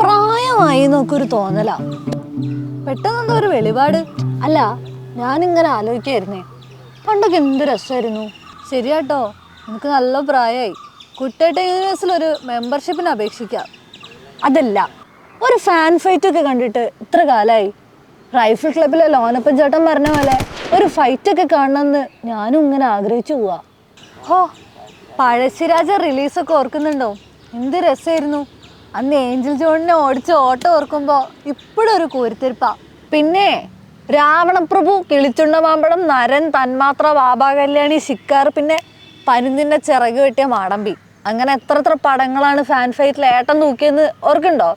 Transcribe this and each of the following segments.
പ്രായമായി നോക്കൊരു തോന്നല. പെട്ടെന്നെന്തോ ഒരു വെളിപാട്. അല്ല ഞാനിങ്ങനെ ആലോചിക്കായിരുന്നേ. പണ്ടൊക്കെ എന്ത് രസമായിരുന്നു. ശരിയാട്ടോ എനിക്ക് നല്ല പ്രായമായി. കുട്ടേട്ട യൂണിവേഴ്സിൽ ഒരു മെമ്പർഷിപ്പിന് അപേക്ഷിക്കാം. അതല്ല ഒരു ഫാൻ ഫൈറ്റ് ഒക്കെ കണ്ടിട്ട് ഇത്ര കാലമായി റൈഫിൾ ക്ലബിലെ ലോനപ്പൻ ചേട്ടൻ പറഞ്ഞ പോലെ ഒരു ഫൈറ്റ് ഒക്കെ കാണണമെന്ന് ഞാനും ഇങ്ങനെ ആഗ്രഹിച്ചു പോവാ. ഹോ പഴശ്ശിരാജ റിലീസൊക്കെ ഓർക്കുന്നുണ്ടോ? എന്ത് രസമായിരുന്നു. അന്ന് ഏഞ്ചൽ ജോണിനെ ഓടിച്ച് ഓട്ടം ഓർക്കുമ്പോൾ ഇപ്പോഴും ഒരു കോരിത്തിരിപ്പാ. പിന്നെ രാവണപ്രഭു കിളിച്ചുണ്ട മാമ്പഴം നരൻ തന്മാത്ര ബാബാ കല്യാണി ശിക്കാർ പിന്നെ പരുന്തിന്റെ ചിറക് വെട്ടിയ മാടമ്പി. അങ്ങനെ എത്ര എത്ര പടങ്ങളാണ് ഫാൻ ഫൈറ്റിൽ ഏട്ടം തൂക്കിയെന്ന് ഓർക്കുണ്ടോ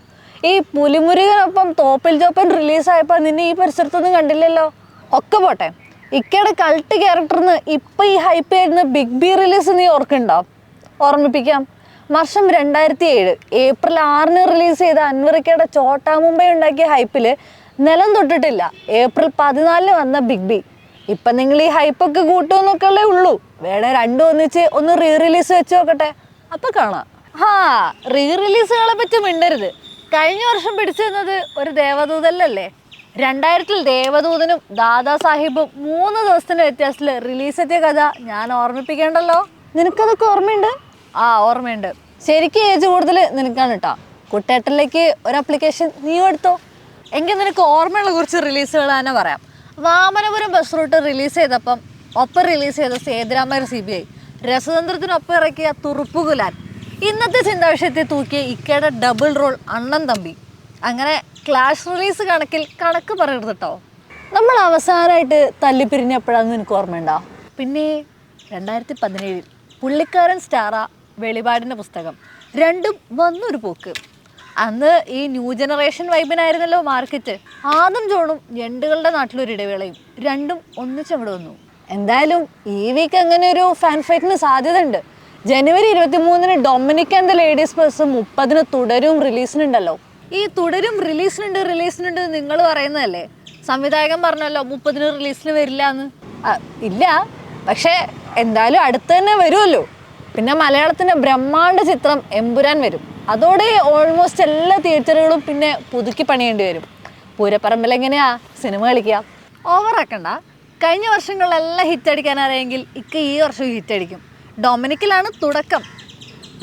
ഈ പുലിമുരുകനൊപ്പം തോപ്പിൽ ചോപ്പൻ റിലീസായപ്പോൾ നിന്നെ ഈ പരിസരത്തൊന്നും കണ്ടില്ലല്ലോ. ഒക്കെ പോട്ടെ. ഇക്കയുടെ കൾട്ട് ക്യാരക്ടറിന് ഇപ്പൊ ഈ ഹൈപ്പ് ആയിരുന്ന ബിഗ് ബി റിലീസ് നീ ഓർക്കുണ്ടോ ഓർമ്മിപ്പിക്കാം. വർഷം രണ്ടായിരത്തി ഏഴ് ഏപ്രിൽ ആറിന് റിലീസ് ചെയ്ത അൻവറിക്കയുടെ ചോട്ടാ മുംബൈ ഉണ്ടാക്കിയ ഹൈപ്പിൽ നിലം തൊട്ടിട്ടില്ല. ഏപ്രിൽ പതിനാലിന് വന്ന ബിഗ് ബി ഇപ്പൊ നിങ്ങൾ ഈ ഹൈപ്പൊക്കെ കൂട്ടുമെന്നൊക്കെ ഉള്ളേ ഉള്ളൂ. വേണേ രണ്ടും ഒന്നിച്ച് ഒന്ന് റീ റിലീസ് വെച്ച് നോക്കട്ടെ. അപ്പൊ കാണാം. ഹാ റീ റിലീസുകളെ പറ്റി മിണ്ടരുത്. കഴിഞ്ഞ വർഷം പിടിച്ചിരുന്നത് ഒരു ദേവദൂതല്ലല്ലേ? രണ്ടായിരത്തിൽ ദേവദൂതനും ദാദാസാഹിബും മൂന്ന് ദിവസത്തിന്റെ വ്യത്യാസത്തിൽ റിലീസ് എത്തിയ കഥ ഞാൻ ഓർമ്മിപ്പിക്കേണ്ടല്ലോ. നിനക്കതൊക്കെ ഓർമ്മയുണ്ട്? ആ ഓർമ്മയുണ്ട്. ശരിക്കും ഏജ് കൂടുതൽ നിനക്കാണ് കേട്ടോ കുട്ടേട്ടനിലേക്ക് ഒരു അപ്ലിക്കേഷൻ നീ എടുത്തോ? എങ്കിൽ നിനക്ക് ഓർമ്മയുള്ള കുറച്ച് റിലീസുകൾ തന്നെ പറയാം. വാമനപുരം ബസ് റൂട്ട് റിലീസ് ചെയ്തപ്പം ഒപ്പം റിലീസ് ചെയ്ത സേതുരാമയ്യർ സി ബി ഐ രസതന്ത്രത്തിനൊപ്പം ഇറക്കിയ തുറുപ്പുകുലാൻ. ഇന്നത്തെ ചിന്താവിഷയത്തെ തൂക്കിയ ഇക്കയുടെ ഡബിൾ റോൾ അണ്ണൻ തമ്പി. അങ്ങനെ ക്ലാഷ് റിലീസ് കണക്കിൽ കണക്ക് പറയരുത് കേട്ടോ നമ്മൾ അവസാനമായിട്ട് തല്ലിപ്പിരിഞ്ഞ എപ്പോഴാണെന്ന് എനിക്ക് ഓർമ്മയുണ്ടോ? പിന്നെ രണ്ടായിരത്തി പതിനേഴിൽ പുള്ളിക്കാരൻ സ്റ്റാറ വെളിപാടിന്റെ പുസ്തകം. രണ്ടും വന്നൊരു പോക്ക്. അന്ന് ഈ ന്യൂ ജനറേഷൻ വൈബിനായിരുന്നല്ലോ മാർക്കറ്റ് ആദം ജോണും ഞണ്ടുകളുടെ നാട്ടിലൊരു ഇടവേളയും. രണ്ടും ഒന്നിച്ചവിടെ വന്നു. എന്തായാലും ഈ വീക്ക് അങ്ങനെ ഒരു ഫാൻ ഫൈറ്റിന് സാധ്യതയുണ്ട്. ജനുവരി ഇരുപത്തി മൂന്നിന് Dominic and the ladies purse മുപ്പതിന് തുടരും റിലീസിനുണ്ടല്ലോ ഈ തുടരും റിലീസിനുണ്ട് റിലീസിനുണ്ട് നിങ്ങൾ പറയുന്നതല്ലേ? സംവിധായകൻ പറഞ്ഞല്ലോ മുപ്പതിന് റിലീസിന് വരില്ല എന്ന്. ഇല്ല. പക്ഷേ എന്തായാലും അടുത്ത് തന്നെ വരുമല്ലോ പിന്നെ മലയാളത്തിന്റെ ബ്രഹ്മാണ്ഡ ചിത്രം എമ്പുരാൻ വരും. അതോടെ ഓൾമോസ്റ്റ് എല്ലാ തിയേറ്ററുകളും പിന്നെ പുതുക്കി പണിയേണ്ടി വരും. പൂരപ്പറമ്പിൽ എങ്ങനെയാ സിനിമ കളിക്കുക? ഓവറാക്കണ്ട കഴിഞ്ഞ വർഷങ്ങളിലെല്ലാം ഹിറ്റ് അടിക്കാൻ അറിയെങ്കിൽ ഇക്ക ഈ വർഷം ഹിറ്റ് അടിക്കും. ഡൊമിനിക്കിലാണ് തുടക്കം.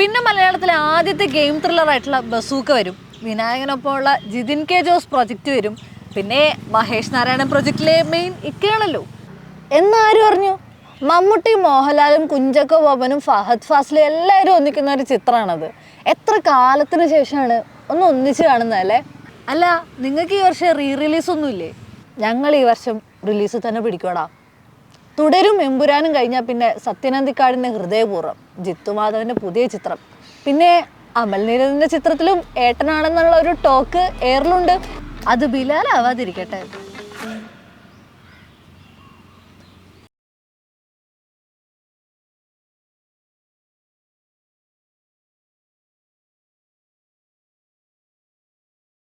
പിന്നെ മലയാളത്തിലെ ആദ്യത്തെ ഗെയിം ത്രില്ലർ ആയിട്ടുള്ള ബസൂക്ക വരും. വിനായകനൊപ്പമുള്ള ജിതിൻ കെ ജോസ് പ്രൊജക്റ്റ് വരും. പിന്നെ മഹേഷ് നാരായണൻ പ്രൊജക്റ്റിലെ മെയിൻ ഇക്കയാണല്ലോ. എന്നാരും അറിഞ്ഞു? മമ്മൂട്ടി മോഹൻലാലും കുഞ്ചക്കോ ബോബനും ഫഹദ് ഫാസിലും എല്ലാവരും ഒന്നിക്കുന്ന ഒരു ചിത്രമാണത്. എത്ര കാലത്തിന് ശേഷമാണ് ഒന്ന് ഒന്നിച്ച് കാണുന്നതല്ലേ അല്ല? നിങ്ങൾക്ക് ഈ വർഷം റീ റിലീസ് ഒന്നുമില്ലേ? ഞങ്ങൾ ഈ വർഷം റിലീസ് തന്നെ പിടിക്കോടാ തുടരും എമ്പുരാനും കഴിഞ്ഞാൽ പിന്നെ സത്യനന്ദിക്കാടിന്റെ ഹൃദയപൂർവം ജിത്തുമാധവന്റെ പുതിയ ചിത്രം. പിന്നെ അമൽ ചിത്രത്തിലും ഏട്ടനാണെന്നുള്ള ഒരു ടോക്ക് എയറിലുണ്ട് അത് ബിലാലാവാതിരിക്കട്ടെ.